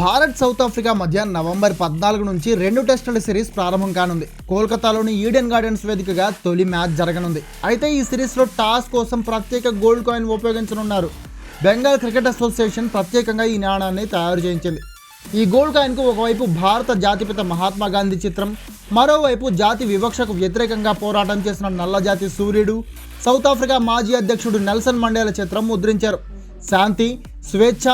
Bharat South Africa మధ్య November పద్నాలుగు నుంచి రెండు టెస్టుల సిరీస్ ప్రారంభం కానుంది. కోల్కతాలోని ఈడెన్ గార్డెన్స్ వేదికగా తొలి మ్యాచ్ జరగనుంది. అయితే ఈ సిరీస్లో టాస్ కోసం ప్రత్యేక గోల్డ్ కాయిన్ ఉపయోగించనున్నారు. బెంగాల్ క్రికెట్ అసోసియేషన్ ప్రత్యేకంగా ఈ నాణాన్ని తయారు చేయించింది. ఈ గోల్డ్ కాయిన్కు ఒకవైపు భారత జాతిపిత మహాత్మా గాంధీ చిత్రం మరోవైపు జాతి వివక్షకు వ్యతిరేకంగా పోరాటం చేసిన నల్లజాతి సూర్యుడు సౌత్ ఆఫ్రికా మాజీ అధ్యక్షుడు నెల్సన్ మండేల చిత్రం ముద్రించారు. శాంతి స్వేచ్ఛ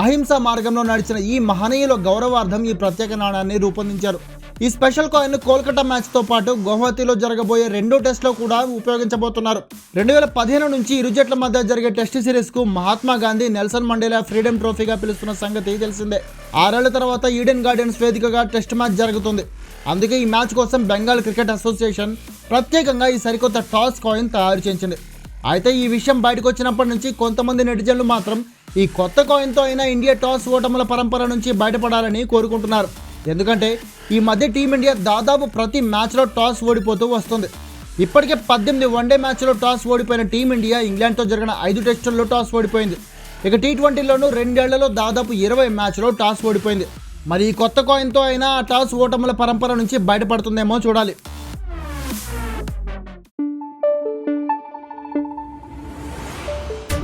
అహింస మార్గంలో నడిచిన ఈ మహనీయుల గౌరవార్థం ఈ ప్రత్యేక నాణాన్ని రూపొందించారు. ఈ స్పెషల్ కాయిన్ కోల్కతా మ్యాచ్తో పాటు గౌహతిలో జరగబోయే రెండో టెస్ట్లో కూడా ఉపయోగించబోతున్నారు. రెండు వేల పదిహేను నుంచి ఇరు జట్ల మధ్య జరిగే test సిరీస్కు Mahatma Gandhi Nelson Mandela freedom ట్రోఫీగా పిలుస్తున్న సంగతి తెలిసిందే. ఆరేళ్ళ తర్వాత ఈడెన్ గార్డెన్స్ వేదికగా టెస్ట్ మ్యాచ్ జరుగుతుంది. అందుకే ఈ మ్యాచ్ కోసం బెంగాల్ క్రికెట్ అసోసియేషన్ ప్రత్యేకంగా ఈ సరికొత్త టాస్ కాయిన్ తయారు చేసింది. అయితే ఈ విషయం బయటకు వచ్చినప్పటి నుంచి కొంతమంది నెటిజన్లు మాత్రం ఈ కొత్త కాయిన్తో అయినా ఇండియా టాస్ ఓటముల పరంపర నుంచి బయటపడాలని కోరుకుంటున్నారు. ఎందుకంటే ఈ మధ్య టీమిండియా దాదాపు ప్రతి మ్యాచ్లో టాస్ ఓడిపోతూ వస్తుంది. ఇప్పటికే పద్దెనిమిది వన్డే మ్యాచ్లో టాస్ ఓడిపోయిన టీమిండియా ఇంగ్లాండ్తో జరిగిన ఐదు టెస్టుల్లో టాస్ ఓడిపోయింది. ఇక టీ ట్వంటీలోనూ రెండేళ్ళలో దాదాపు ఇరవై మ్యాచ్లో టాస్ ఓడిపోయింది. మరి ఈ కొత్త కాయిన్తో అయినా ఆ టాస్ ఓటముల పరంపర నుంచి బయటపడుతుందేమో చూడాలి.